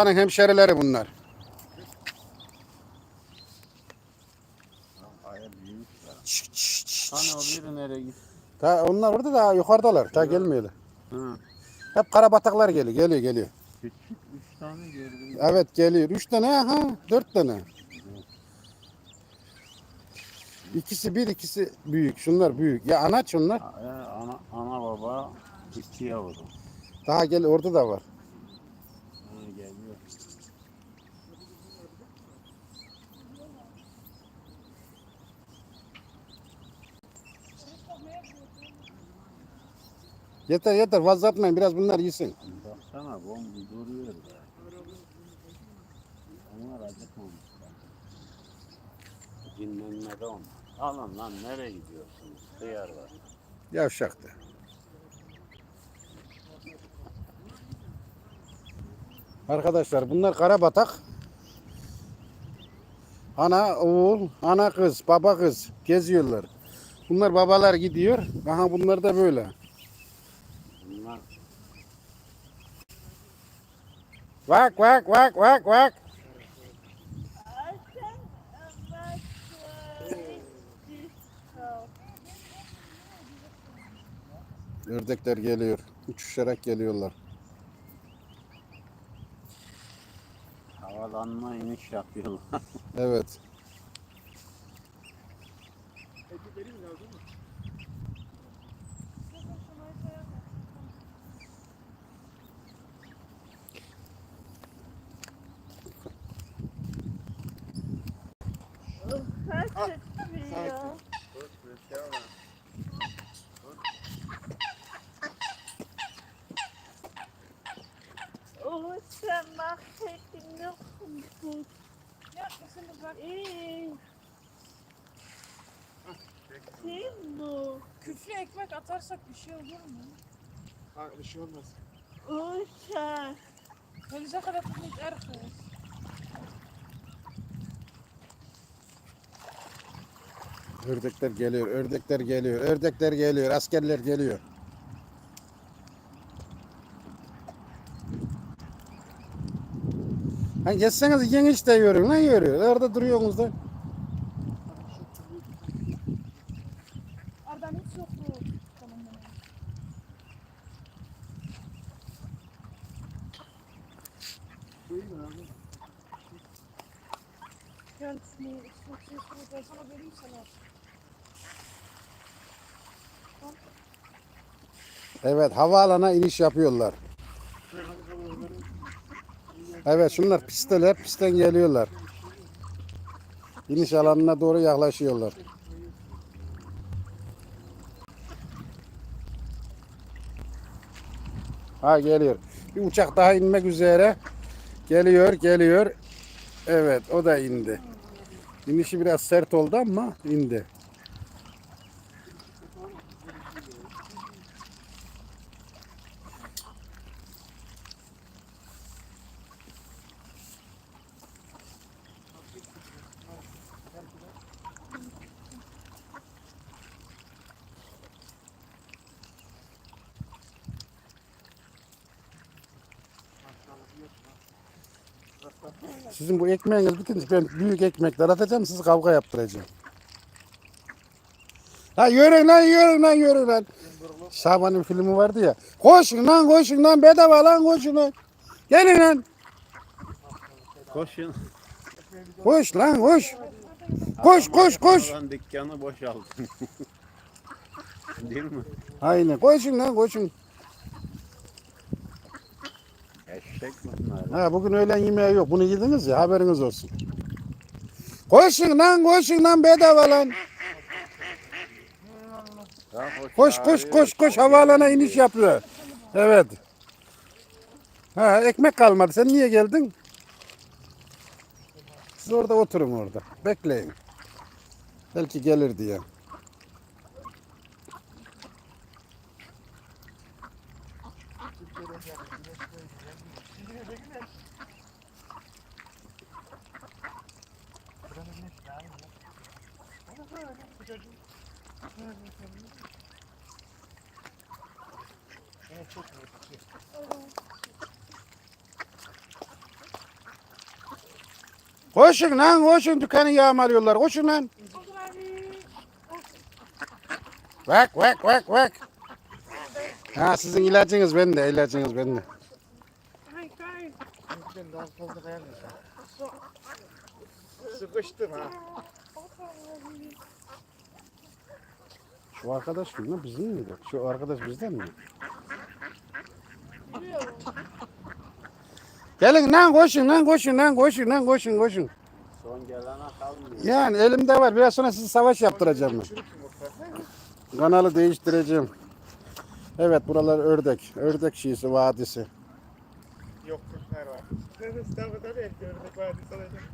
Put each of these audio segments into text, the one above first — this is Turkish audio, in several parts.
Babanın hemşerileri bunlar. Hani o şşt. biri nereye gitti? Ta, onlar orada da yukarıdalar. Ta gelmiyorlar. Hı. Hep karabataklar geliyor. Geliyor geliyor. Küçük üç tane gördüm. Evet geliyor. Üç tane ha. Dört tane. İkisi bir ikisi büyük. Şunlar büyük. Ya anaç onlar. Aya, ana, ana baba iki yavru. Daha gel orada da var. Ha, geliyor. Yeter yeter fazla atmayın. Biraz bunlar yesin. Baksana bombi duruyor da. Onlar acıkmamışlar. Dinlenmede onlar. Alın lan nereye gidiyorsunuz? Hıyar var. Yavşaktı. Arkadaşlar bunlar karabatak. Ana oğul, ana kız, baba kız geziyorlar. Bunlar babalar gidiyor. Aha bunlar da böyle. Bunlar Vak vak vak vak vak. Ördekler geliyor. Uçuşarak geliyorlar. havalanma iniş yapıyorlar. Evet. Oh, sen mahvettin ne kumsuz. Yapmasın bak. Eee. Kim bu? Küflü ekmek atarsak bir şey olur mu? Ha, bir şey olmaz. Sen. Weil Sache das nicht erfüllt. Ördekler geliyor, ördekler geliyor, ördekler geliyor, askerler geliyor. Ha geçseniz yiyin işte yürüyün lan yürüyor. Orada duruyorsunuz da. Mach hier so, das ist aber Berufssalat. Evet havaalanına iniş yapıyorlar. Evet şunlar pisteler, pistten geliyorlar. İniş alanına doğru yaklaşıyorlar. Ha geliyor. Bir uçak daha inmek üzere. Geliyor, geliyor. Evet, o da indi. İnişi biraz sert oldu ama indi. Sizin bu ekmeğiniz bitince ben büyük ekmekler atacağım sizi kavga yaptıracağım. Ha yürüyün lan yürüyün lan yürüyün lan. Şaban'ın filmi vardı ya. Koşun lan koşun lan bedava lan koşun lan. Gelin lan. Koşun. Koş lan koş. Koş koş koş. Adam dükkanı boşaltın. Değil mi? Aynen koşun lan koşun. Ha bugün öğlen yemeği yok. Bunu yediniz ya haberiniz olsun. Koşun lan koşun lan bedava lan. Koş koş koş koş havaalanına iniş yapıyor. Evet. Ha ekmek kalmadı. Sen niye geldin? Siz orada oturun orada. Bekleyin. Belki gelir diye. Beni çekmiyor ki. Koşun lan koşun dükkanı yağmalıyorlar koşun lan. Vak vak vak vak. Ha sizin ilacınız bende ilacınız bende. Daha fazla. Sıkıştım ha. Şu arkadaş kim lan bizim miydi? Şu arkadaş bizden mi? Gelin lan koşun lan koşun lan koşun lan koşun koşun. Son gelene kalmıyor. Yani elimde var. Biraz sonra sizi savaş yaptıracağım ben. Kanalı değiştireceğim. Evet buralar ördek. Ördek şiisi vadisi. Yok Kırklar var. Tabii tabii. Gördük var. Sanacağım.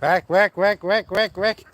Bak bak bak bak bak bak.